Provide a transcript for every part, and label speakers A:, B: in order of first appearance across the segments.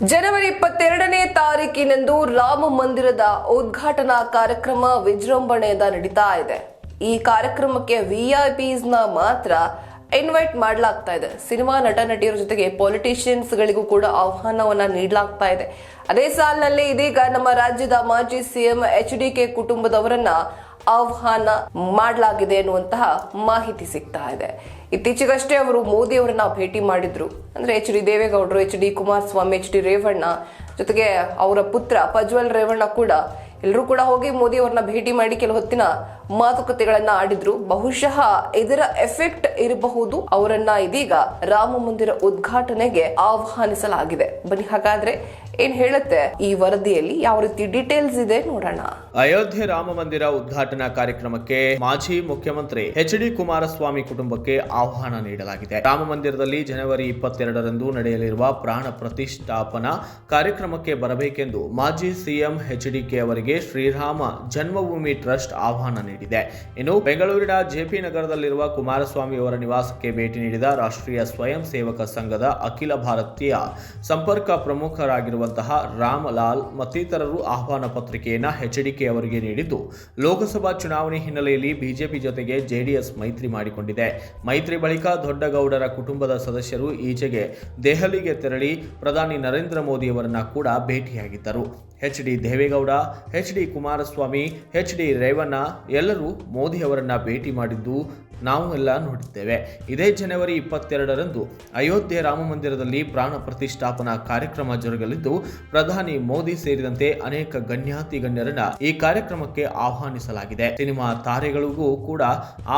A: ಜನವರಿ ಇಪ್ಪತ್ತೆರಡನೇ ತಾರೀಕಿನಂದು ರಾಮ ಮಂದಿರದ ಉದ್ಘಾಟನಾ ಕಾರ್ಯಕ್ರಮ ವಿಜೃಂಭಣೆಯಿಂದ ನಡೀತಾ ಇದೆ. ಈ ಕಾರ್ಯಕ್ರಮಕ್ಕೆ ವಿಐಪಿಸ್ನ ಮಾತ್ರ ಇನ್ವೈಟ್ ಮಾಡಲಾಗ್ತಾ ಇದೆ. ಸಿನಿಮಾ ನಟ ನಟಿಯರ ಜೊತೆಗೆ ಪೊಲಿಟಿಷಿಯನ್ಸ್ಗಳಿಗೂ ಕೂಡ ಆಹ್ವಾನವನ್ನ ನೀಡಲಾಗ್ತಾ ಇದೆ. ಅದೇ ಸಾಲಿನಲ್ಲಿ ಇದೀಗ ನಮ್ಮ ರಾಜ್ಯದ ಮಾಜಿ ಸಿಎಂ ಎಚ್ ಡಿ ಕೆ ಕುಟುಂಬದವರನ್ನ ಆಹ್ವಾನ ಮಾಡಲಾಗಿದೆ ಎನ್ನುವಂತಹ ಮಾಹಿತಿ ಸಿಗ್ತಾ ಇದೆ. ಇತ್ತೀಚೆಗಷ್ಟೇ ಅವರು ಮೋದಿ ಅವರನ್ನ ಭೇಟಿ ಮಾಡಿದ್ರು. ಅಂದ್ರೆ ಎಚ್ ಡಿ ದೇವೇಗೌಡರು, H D Kumaraswamy, H D Revanna ಜೊತೆಗೆ ಅವರ ಪುತ್ರ ಪ್ರಜ್ವಲ್ ರೇವಣ್ಣ ಕೂಡ ಎಲ್ಲರೂ ಕೂಡ ಹೋಗಿ ಮೋದಿ ಅವರನ್ನ ಭೇಟಿ ಮಾಡಿ ಕೆಲ ಹೊತ್ತಿನ ಮಾತುಕತೆಗಳನ್ನ ಆಡಿದ್ರು. ಬಹುಶಃ ಇದರ ಎಫೆಕ್ಟ್ ಇರಬಹುದು ಅವರನ್ನ ಇದೀಗ ರಾಮ ಮಂದಿರ ಉದ್ಘಾಟನೆಗೆ ಆಹ್ವಾನಿಸಲಾಗಿದೆ. ಬನ್ನಿ ಹಾಗಾದ್ರೆ ಏನ್ ಹೇಳುತ್ತೆ? ಈ ವರದಿಯಲ್ಲಿ ಯಾವ ರೀತಿ ಡೀಟೇಲ್ಸ್ ಇದೆ ನೋಡೋಣ.
B: ಅಯೋಧ್ಯೆ ರಾಮ ಮಂದಿರ ಉದ್ಘಾಟನಾ ಕಾರ್ಯಕ್ರಮಕ್ಕೆ ಮಾಜಿ ಮುಖ್ಯಮಂತ್ರಿ ಎಚ್ ಡಿ ಕುಮಾರಸ್ವಾಮಿ ಕುಟುಂಬಕ್ಕೆ ಆಹ್ವಾನ ನೀಡಲಾಗಿದೆ. ರಾಮ ಮಂದಿರದಲ್ಲಿ ಜನವರಿ ಇಪ್ಪತ್ತೆರಡರಂದು ನಡೆಯಲಿರುವ ಪ್ರಾಣ ಪ್ರತಿಷ್ಠಾಪನಾ ಕಾರ್ಯಕ್ರಮಕ್ಕೆ ಬರಬೇಕೆಂದು ಮಾಜಿ ಸಿಎಂ ಎಚ್ ಡಿಕೆ ಅವರಿಗೆ ಶ್ರೀರಾಮ ಜನ್ಮಭೂಮಿ ಟ್ರಸ್ಟ್ ಆಹ್ವಾನ ನೀಡಿದೆ. ಇನ್ನು ಬೆಂಗಳೂರಿನ ಜೆಪಿ ನಗರದಲ್ಲಿರುವ ಕುಮಾರಸ್ವಾಮಿ ಅವರ ನಿವಾಸಕ್ಕೆ ಭೇಟಿ ನೀಡಿದ ರಾಷ್ಟ್ರೀಯ ಸ್ವಯಂ ಸೇವಕ ಸಂಘದ ಅಖಿಲ ಭಾರತೀಯ ಸಂಪರ್ಕ ಪ್ರಮುಖರಾಗಿರುವಂತಹ ರಾಮಲಾಲ್ ಮತ್ತಿತರರು ಆಹ್ವಾನ ಪತ್ರಿಕೆಯನ್ನು ಎಚ್ಡಿಕೆ ಅವರಿಗೆ ನೀಡಿದ್ದು, ಲೋಕಸಭಾ ಚುನಾವಣೆ ಹಿನ್ನೆಲೆಯಲ್ಲಿ ಬಿಜೆಪಿ ಜೊತೆಗೆ ಜೆಡಿಎಸ್ ಮೈತ್ರಿ ಮಾಡಿಕೊಂಡಿದೆ. ಮೈತ್ರಿ ಬಳಿಕ ದೊಡ್ಡಗೌಡರ ಕುಟುಂಬದ ಸದಸ್ಯರು ಈಚೆಗೆ ದೆಹಲಿಗೆ ತೆರಳಿ ಪ್ರಧಾನಿ ನರೇಂದ್ರ ಮೋದಿ ಅವರನ್ನ ಕೂಡ ಭೇಟಿಯಾಗಿದ್ದರು. H D Deve Gowda, H D Kumaraswamy, H D Revanna ಎಲ್ಲರೂ ಮೋದಿ ಅವರನ್ನು ಭೇಟಿ ಮಾಡಿದ್ದು ನಾವು ಎಲ್ಲ ನೋಡಿದ್ದೇವೆ. ಇದೇ ಜನವರಿ ಇಪ್ಪತ್ತೆರಡರಂದು ಅಯೋಧ್ಯೆ ರಾಮ ಮಂದಿರದಲ್ಲಿ ಪ್ರಾಣ ಪ್ರತಿಷ್ಠಾಪನಾ ಕಾರ್ಯಕ್ರಮ ಜರುಗಲಿದ್ದು, ಪ್ರಧಾನಿ ಮೋದಿ ಸೇರಿದಂತೆ ಅನೇಕ ಗಣ್ಯಾತಿ ಗಣ್ಯರನ್ನ ಈ ಕಾರ್ಯಕ್ರಮಕ್ಕೆ ಆಹ್ವಾನಿಸಲಾಗಿದೆ. ಸಿನಿಮಾ ತಾರೆಗಳಿಗೂ ಕೂಡ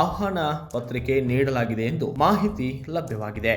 B: ಆಹ್ವಾನ ಪತ್ರಿಕೆ ನೀಡಲಾಗಿದೆ ಎಂದು ಮಾಹಿತಿ ಲಭ್ಯವಾಗಿದೆ.